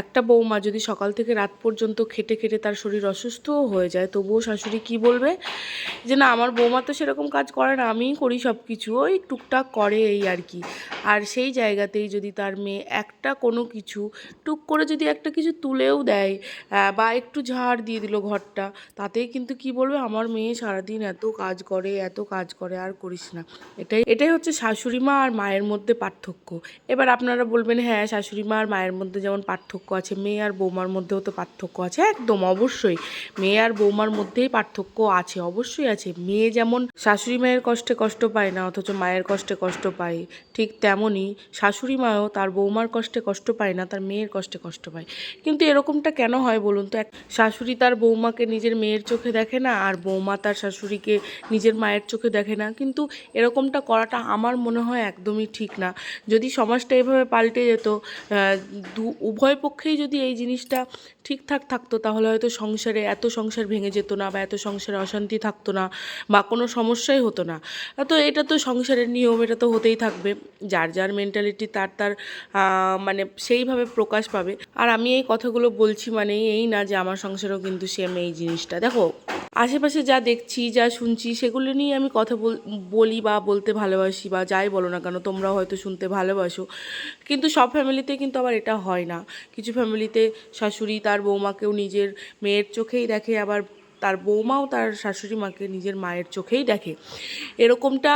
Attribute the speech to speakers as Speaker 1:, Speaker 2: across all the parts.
Speaker 1: একটা বৌমা যদি সকাল থেকে রাত পর্যন্ত খেটে খেটে তার শরীর অসুস্থও হয়ে যায়, তবুও শাশুড়ি কি বলবে? যে না, আমার বৌমা তো সেরকম কাজ করে না, আমিই করি সব কিছু ওই টুকটাক করে এই আর কি। আর সেই জায়গাতেই যদি তার মেয়ে একটা কোনো কিছু, টুক করে যদি একটা কিছু তুলেও দেয় বা একটু ঝাড় দিয়ে দিল ঘরটা, তাতেই কিন্তু কি বলবে? আমার মেয়ে সারাদিন এত কাজ করে, এত কাজ করে, আর করিস না। এটাই এটাই হচ্ছে শাশুড়ি মা আর মায়ের মধ্যে পার্থক্য। এবার আপনারা বলবেন হ্যাঁ শাশুড়ি মা আর মায়ের মধ্যে যেমন পার্থক্য আছে। মেয়ে আর বৌমার মধ্যেও তো পার্থক্য আছে। একদম, অবশ্যই। মেয়ে আর বৌমার মধ্যেই পার্থক্য আছে, অবশ্যই আছে। মেয়ে যেমন শাশুড়ি মায়ের কষ্টে কষ্ট পায় না, অথচ মায়ের কষ্টে কষ্ট পায়। ঠিক তেমনই শাশুড়ি মাও তার বৌমার কষ্টে কষ্ট পায় না, তার মেয়ের কষ্টে কষ্ট পায়। কিন্তু এরকমটা কেন হয় বলুন তো? এক শাশুড়ি তার বৌমাকে নিজের মেয়ের চোখে দেখে না, আর বৌমা তার শাশুড়িকে নিজের মায়ের চোখে দেখে না। কিন্তু এরকমটা করাটা আমার মনে হয় একদমই ঠিক না। যদি সমাজটা এভাবে পাল্টে যেত উভয় পক্ষেই যদি এই জিনিসটা ঠিকঠাক থাকতো, তাহলে হয়তো সংসারে এত সংসার ভেঙে যেত না বা এত সংসারে অশান্তি থাকতো না বা কোনো সমস্যাই হতো না। তো এটা তো সংসারের নিয়ম, এটা তো হতেই থাকবে। যার যার মেন্টালিটি তার তার মানে সেইভাবে প্রকাশ পাবে। আর আমি এই কথাগুলো বলছি মানে এই না যে আমার সংসারেও কিন্তু সেম এই জিনিসটা। দেখো, আশেপাশে যা দেখছি, যা শুনছি, সেগুলো নিয়ে আমি কথা বল বা বলতে ভালোবাসি বা যাই বলো না কেন, তোমরাও হয়তো শুনতে ভালোবাসো। কিন্তু সব ফ্যামিলিতে কিন্তু আবার এটা হয় না। কিছু ফ্যামিলিতে শাশুড়ি তার বৌমাকেও নিজের মেয়ের চোখেই দেখে আবার তার বৌমাও তার শাশুড়ি মাকে নিজের মায়ের চোখেই দেখে। এরকমটা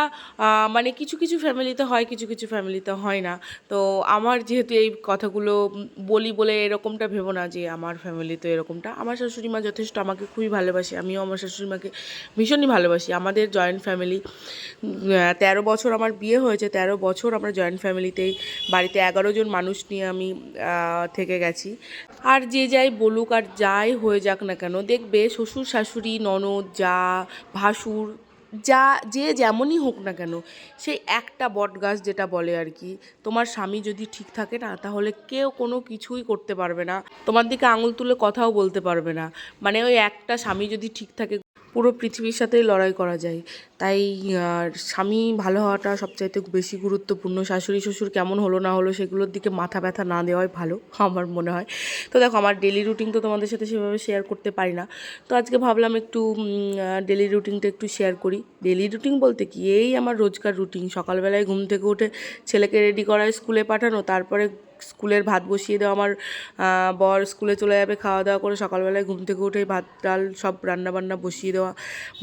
Speaker 1: মানে কিছু কিছু ফ্যামিলিতে হয়, কিছু কিছু ফ্যামিলিতে হয় না। তো আমার যেহেতু এই কথাগুলো বলি বলে এরকমটা ভেবো না যে আমার ফ্যামিলিতে এরকমটা। আমার শাশুড়ি মা যথেষ্ট আমাকে খুবই ভালোবাসে, আমিও আমার শাশুড়ি মাকে ভীষণই ভালোবাসি। আমাদের জয়েন্ট ফ্যামিলি তেরো বছর আমার বিয়ে হয়েছে, তেরো বছর আমরা জয়েন্ট ফ্যামিলিতেই বাড়িতে এগারো জন মানুষ নিয়ে আমি থেকে গেছি। আর যে যাই বলুক আর যাই হয়ে যাক না কেন, দেখবে শ্বশুর শাশুড়ি, ননদ, যা, ভাসুর, যা, যে যেমনই হোক না কেন সেই একটা বট গাছ যেটা বলে আর কি, তোমার স্বামী যদি ঠিক থাকে না, তাহলে কেউ কোনো কিছুই করতে পারবে না। তোমার দিকে আঙুল তুলে কথাও বলতে পারবে না। মানে ওই একটা স্বামী যদি ঠিক থাকে, পুরো পৃথিবীর সাথেই লড়াই করা যায়। তাই স্বামী ভালো হওয়াটা সবচাইতে বেশি গুরুত্বপূর্ণ। শাশুড়ি শ্বশুর কেমন হলো না হলো সেগুলোর দিকে মাথা ব্যথা না দেওয়াই ভালো, আমার মনে হয়। তো দেখো, আমার ডেলি রুটিন তো তোমাদের সাথে সেভাবে শেয়ার করতে পারি না। তো আজকে ভাবলাম একটু ডেলি রুটিনটা একটু শেয়ার করি। ডেলি রুটিন বলতে কি? এই আমার রোজকার রুটিন সকালবেলায় ঘুম থেকে উঠে ছেলেকে রেডি করায় স্কুলে পাঠানো, তারপরে স্কুলের ভাত বসিয়ে দেওয়া, আমার বর স্কুলে চলে যাবে খাওয়া দাওয়া করে সকালবেলায় ঘুম থেকে উঠে ভাত, ডাল সব রান্না বান্না বসিয়ে দেওয়া।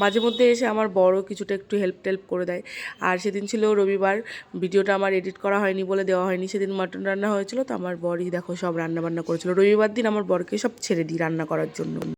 Speaker 1: মাঝে মধ্যে এসে আমার বড় কিছুটা একটু হেল্প টেল্প করে দেয়। আর সেদিন ছিল রবিবার, ভিডিওটা আমার এডিট করা হয়নি বলে দেওয়া হয়নি। সেদিন মাটন রান্না হয়েছিল, তো আমার বরই দেখো সব রান্না বান্না করেছিল। রবিবার দিন আমার বরকে সব ছেড়ে দিই রান্না করার জন্য।